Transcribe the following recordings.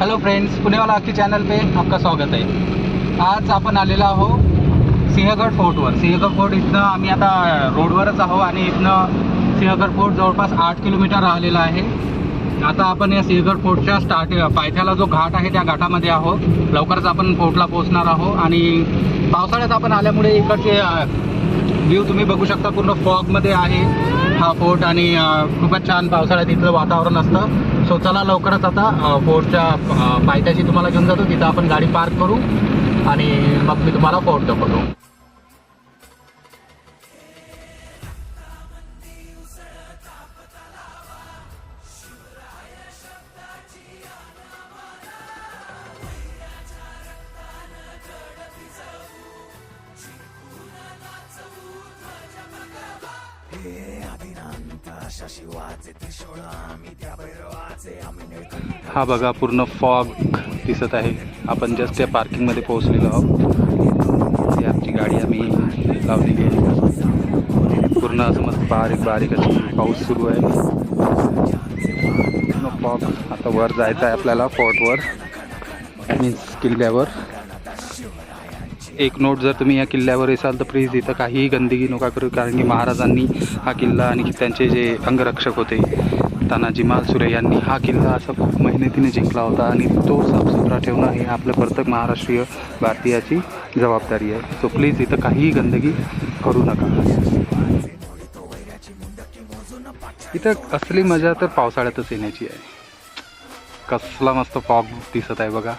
Hello friends Poonawalla अख्खी channel पे आपका स्वागत आहे आज आपण आलेलो आहो सिंहगड फोर्टवर सिंहगड फोर्ट इथनं आम्ही आता रोडवरच आहो आणि इथनं सिंहगड फोर्ट जवळपास आठ किलोमीटर राहिलेला आहे. आता आपण या सिंहगड फोर्टच्या स्टार्ट पायथ्याला जो घाट आहे त्या घाटामध्ये आहो लवकरच आपण फोर्टला पोहोचणार आहो आणि पावसाळ्यात आपण आल्यामुळे इकडचे व्ह्यू तुम्ही बघू शकता पूर्ण फॉगमध्ये आहे हा फोर्ट आणि खूपच छान पावसाळ्यात इथलं वातावरण असतं. सो चला लवकरच आता फोर्टच्या पायथ्याशी तुम्हाला घेऊन जातो तिथं आपण गाडी पार्क करू आणि मग मी तुम्हाला फोर्ट दाखवतो हा बघा पूर्ण फॉग दिसत आहे. आपण जस्ट त्या पार्किंगमध्ये पोहोचलेलो आहोत. ही आमची गाडी आम्ही लावलेली आहे पूर्ण असं मस्त बारीक बारीक असं पाऊस सुरू आहे. पूर्ण फॉग आता वर जायचं आहे आपल्याला फोर्टवर मीन्स किल्ल्यावर एक नोट जर तुम्ही या किल्ल्यावर येसाल तर प्लीज इथं काहीही गंदगी नका करू कारण की महाराजांनी हा किल्ला आणि त्यांचे जे अंगरक्षक होते तानाजी मालसुरे यांनी हा किल्ला असा खूप मेहनतीने जिंकला होता आणि तो साफसुथरा ठेवणं हे आपलं प्रत्येक महाराष्ट्रीय भारतीयाची जबाबदारी आहे. सो प्लीज इथं काहीही गंदगी करू नका. इथं असली मजा तर पावसाळ्यातच येण्याची आहे. कसला मस्त फॉग दिसत आहे बघा.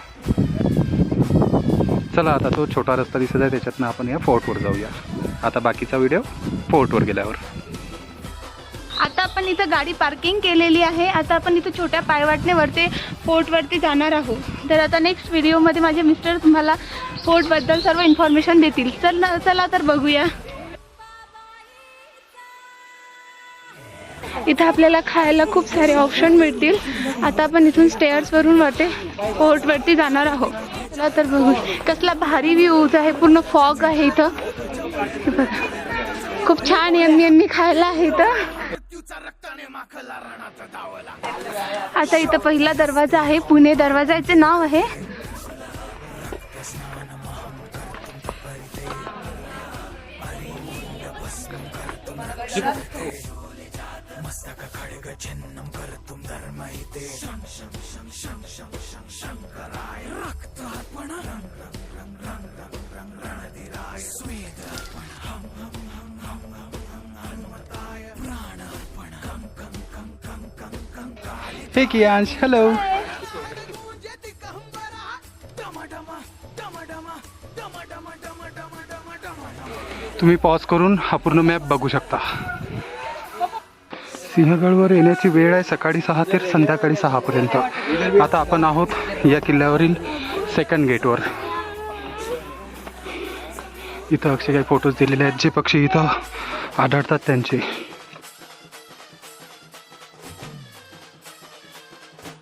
चला आता तो छोटा रस्ता दिसत आहे त्याच्यातनं आपण या फोर्टवर जाऊया. आता बाकीचा व्हिडिओ फोर्टवर गेल्यावर. आता आपण इथं गाडी पार्किंग केलेली आहे. आता आपण इथं छोट्या पायवाटणीवरती फोर्टवरती जाणार आहोत. तर आता नेक्स्ट व्हिडिओमध्ये माझे मिस्टर तुम्हाला फोर्टबद्दल सर्व इन्फॉर्मेशन देतील. चल ना चला तर बघूया. इथं आपल्याला खायला खूप सारे ऑप्शन मिळतील. आता आपण इथून स्टेअर्सवरून वरते फोर्टवरती जाणार आहोत. चला तर बघू. कसला भारी व्ह्यूज आहे. पूर्ण फॉग आहे इथं. बघा खूप छान यम्मी यम्मी खायला आहे इथं. आता इथं पहिला दरवाजा आहे. पुणे दरवाजाचे नाव आहे. हे कियांश हॅलो तुम्ही पॉज करून हा पूर्ण मॅप बघू शकता. सिंहगडवर येण्याची वेळ आहे सकाळी सहा ते संध्याकाळी सहापर्यंत. आता आपण आहोत या किल्ल्यावरील सेकंड गेटवर इथं अक्षय काही फोटोज दिलेले आहेत. जे पक्षी इथं आढळतात त्यांचे.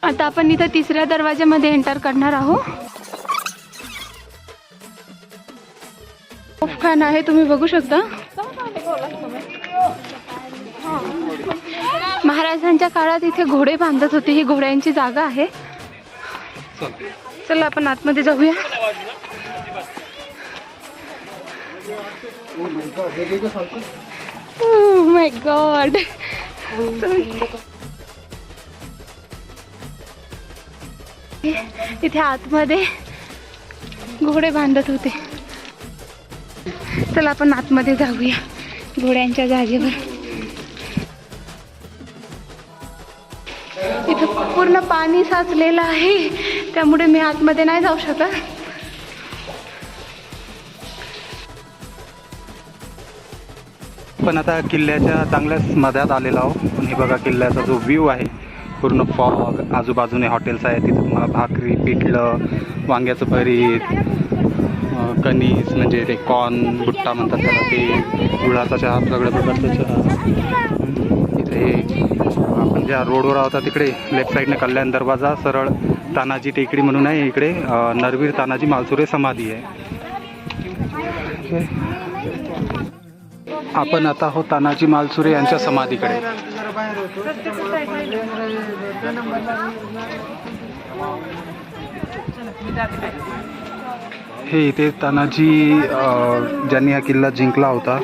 आता आपण इथं तिसऱ्या दरवाज्यामध्ये एंटर करणार आहोत. खान आहे तुम्ही बघू शकता. महाराजांच्या काळात इथे घोडे बांधत होते. ही घोड्यांची जागा आहे. चला आपण आतमध्ये जाऊया. Oh माय गॉड इथे आतमध्ये घोडे बांधत होते. चला आपण आतमध्ये जाऊया घोड्यांच्या जागेवर. इथं पूर्ण पाणी साचलेलं आहे. त्यामुळे मी आतमध्ये नाही जाऊ शकत. पण आता किल्ल्याच्या चांगल्याच मध्यात आलेलो आहोत. हे बघा किल्ल्याचा जो व्ह्यू आहे पूर्ण फॉग आजूबाजूने हॉटेल्स आहेत तिथे तुम्हाला भाकरी पिठलं वांग्याचं भरीत कणीस म्हणजे ते कॉर्न बुट्टा म्हणतात त्याला ते गुळाचा चहा सगळ्या प्रकारचा चहा. इथे आपण ज्या रोडवर आहोत तिकडे लेफ्ट साईडने कल्याण दरवाजा सरळ तानाजी टेकडी म्हणून आहे इकडे. नरवीर तानाजी मालसुरे समाधी आहे. आपण आता हो तानाजी मालसुरे यांच्या समाधीकडे. हे इथे तानाजी ज्यांनी हा किल्ला जिंकला होता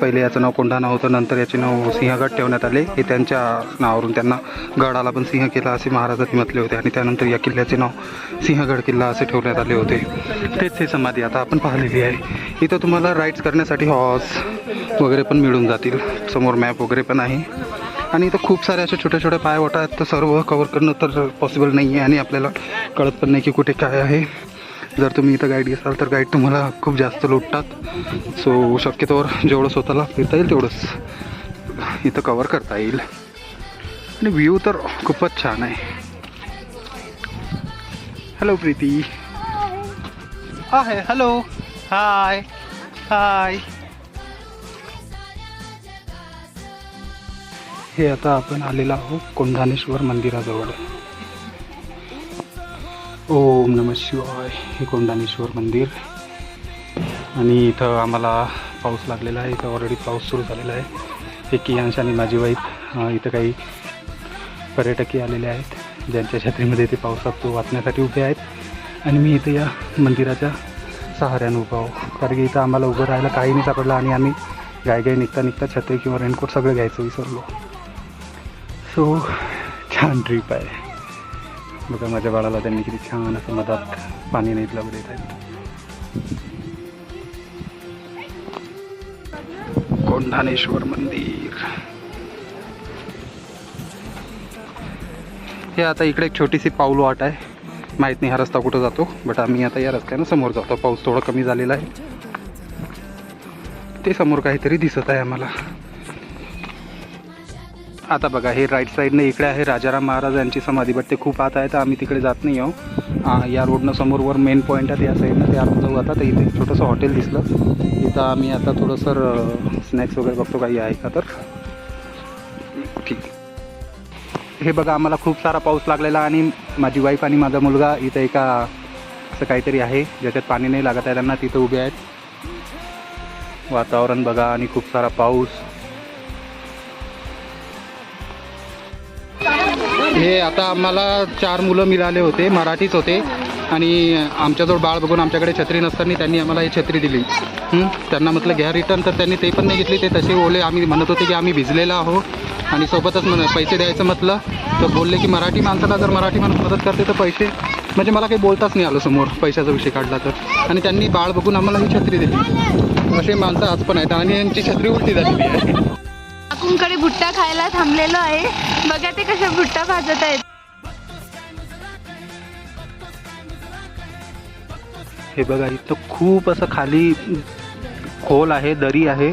पहिले याचं नाव कोंढाणा होतं नंतर याचे नाव सिंहगड ठेवण्यात आले. हे त्यांच्या नावावरून त्यांना गडाला पण सिंह किल्ला असे महाराजांनी म्हटले होते आणि त्यानंतर या किल्ल्याचे नाव सिंहगड किल्ला असे ठेवण्यात आले होते. तेच हे समाधी आता आपण पाहिलेली आहे. इथं तुम्हाला राईड्स करण्यासाठी हॉर्स वगैरे पण मिळून जातील. समोर मॅप वगैरे पण आहे. आणि इथं खूप साऱ्या असे छोट्या छोट्या पायवाटा आहेत. तर सर्व कवर करणं तर पॉसिबल नाही आहे आणि आपल्याला कळत पण नाही की कुठे काय आहे. जर तुम्ही इथं गाईड घेसाल तर गाईड तुम्हाला खूप जास्त लुटतात. सो शक्यतोवर जेवढं स्वतःला फिरता येईल तेवढंच इथं कवर करता येईल. आणि व्ह्यू तर खूपच छान आहे. हॅलो प्रीती. आहे हॅलो हाय हाय हे आता आपण आलेलो आहोत कोंढाणेश्वर मंदिराजवळ. ओम नम शिवाय. हे कोंडानेश्वर मंदिर. आणि इथं आम्हाला पाऊस लागलेला आहे. इथं ऑलरेडी पाऊस सुरू झालेला आहे. हे कियांश आणि माझी वाईफ इथं काही पर्यटकही आलेले आहेत. ज्यांच्या छत्रीमध्ये ते पावसात वाचण्यासाठी उभे आहेत. आणि मी इथं या मंदिराच्या सहाऱ्यानं उभा आहो. कारण की इथं आम्हाला उभं राहायला काही नाही सापडलं आणि आम्ही गाय निघता निघता छत्री किंवा रेनकोट सगळं घ्यायचं विसरलो. सो छान ट्रीप आहे. बघा माझ्या बाळाला त्यांनी किती छान असं मधात पाणी नाही लावून देत आहेत कोंढाणेश्वर मंदिर. हे आता इकडे एक छोटीशी पाऊल वाट आहे. माहीत नाही हा रस्ता कुठं जातो बट आम्ही आता या रस्त्यानं समोर जातो. पाऊस थोडा कमी झालेला आहे. ते समोर काहीतरी दिसत आहे आम्हाला. आता बघा हे राईट साईडनं इकडे आहे राजाराम महाराज यांची समाधी. बट ते खूप आत आहे तर आम्ही तिकडे जात नाही आहो या रोडनं समोरवर मेन पॉईंट आहे या साईडनं ते आपण जाऊ. आता तर इथे एक छोटंसं हॉटेल दिसलं. तिथं आम्ही आता थोडंसं स्नॅक्स वगैरे बघतो काही आहे का तर. ठीक. हे बघा आम्हाला खूप सारा पाऊस लागलेला आणि माझी वाईफ आणि माझा मुलगा इथं एका असं काहीतरी आहे ज्याच्यात पाणी नाही लागत आहे त्यांना तिथं उभे आहेत. वातावरण बघा आणि खूप सारा पाऊस. हे आता आम्हाला चार मुलं मिळाले होते मराठीच होते. आणि आमच्याजवळ बाळ बघून आमच्याकडे छत्री नसताना त्यांनी आम्हाला ही छत्री दिली. त्यांना म्हटलं घ्या रिटर्न तर त्यांनी ते पण नाही घेतली. ते तसे ओले आम्ही म्हणत होते की आम्ही भिजलेलो आहो आणि सोबतच म्हण पैसे द्यायचं म्हटलं. तर बोलले की मराठी माणसाला जर मराठी माणूस मदत करते तर पैसे. म्हणजे मला काही बोलताच नाही आलं समोर पैशाचा विषय काढला तर. आणि त्यांनी बाळ बघून आम्हाला ही छत्री दिली. असे माणसं आज पण आहेत आणि यांची छत्री उलटी झालेली आहे. काकूंकडे भुट्टा खायला थांबलेलो आहे. बघा ते कशा भुट्टा भाजत आहेत. हे बघा इथं खूप असं खाली खोल आहे दरी आहे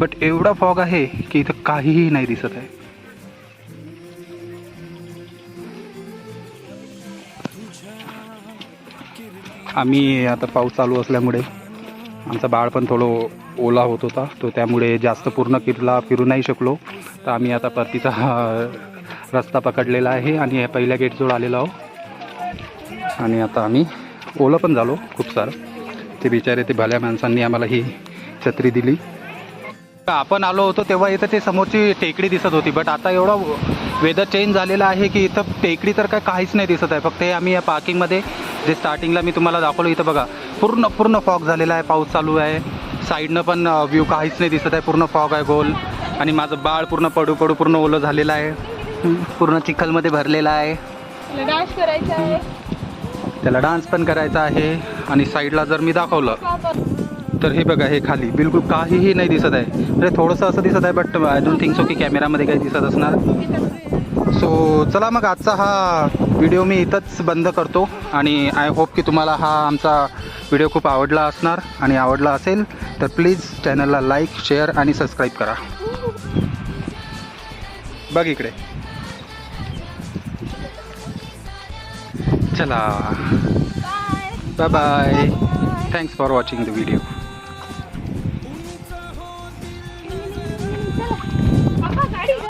बट एवढा फॉग आहे की इथं काहीही नाही दिसत आहे. आम्ही आता पाऊस चालू असल्यामुळे आमचा बाळ पण थोडं ओला होत होता. तो त्यामुळे जास्त पूर्ण किरला फिरू नाही शकलो. तर आम्ही आता परतीचा रस्ता पकडलेला आहे आणि या पहिल्या गेटजवळ आलेलो आहोत. आणि आता आम्ही ओलं पण झालो खूप सारं. ते बिचारे ते भल्या माणसांनी आम्हाला ही छत्री दिली. आपण आलो होतो तेव्हा इथं ते समोरची टेकडी दिसत होती बट आता एवढा वेदर चेंज झालेला आहे की इथं टेकडी तर काय काहीच नाही दिसत आहे. फक्त हे आम्ही या पार्किंगमध्ये जे स्टार्टिंगला मी तुम्हाला दाखवलं इथं बघा पूर्ण पूर्ण फॉग झालेला आहे पाऊस चालू आहे. साईडनं पण व्ह्यू काहीच नाही दिसत आहे पूर्ण फॉग आहे गोल. आणि माझं बाळ पूर्ण पडू पडू पूर्ण ओलं झालेलं आहे. पूर्ण चिखलमध्ये भरलेला आहे. डान्स करायचा आहे. त्याला डान्स पण करायचा आहे. आणि साईडला जर मी दाखवलं तर हे बघा हे खाली. बिलकुल काहीही नाही दिसत आहे. म्हणजे थोडंसं असं दिसत आहे but I don't think so की कॅमेरामध्ये काही दिसत असणार. सो चला मग आजचा हा व्हिडिओ मी इथंच बंद करतो आणि आय होप की तुम्हाला हा आमचा व्हिडिओ खूप आवडला असणार आणि आवडला असेल तर प्लीज चॅनलला लाईक शेअर आणि सबस्क्राईब करा. बघ इकडे. चला. Bye bye thanks for watching the video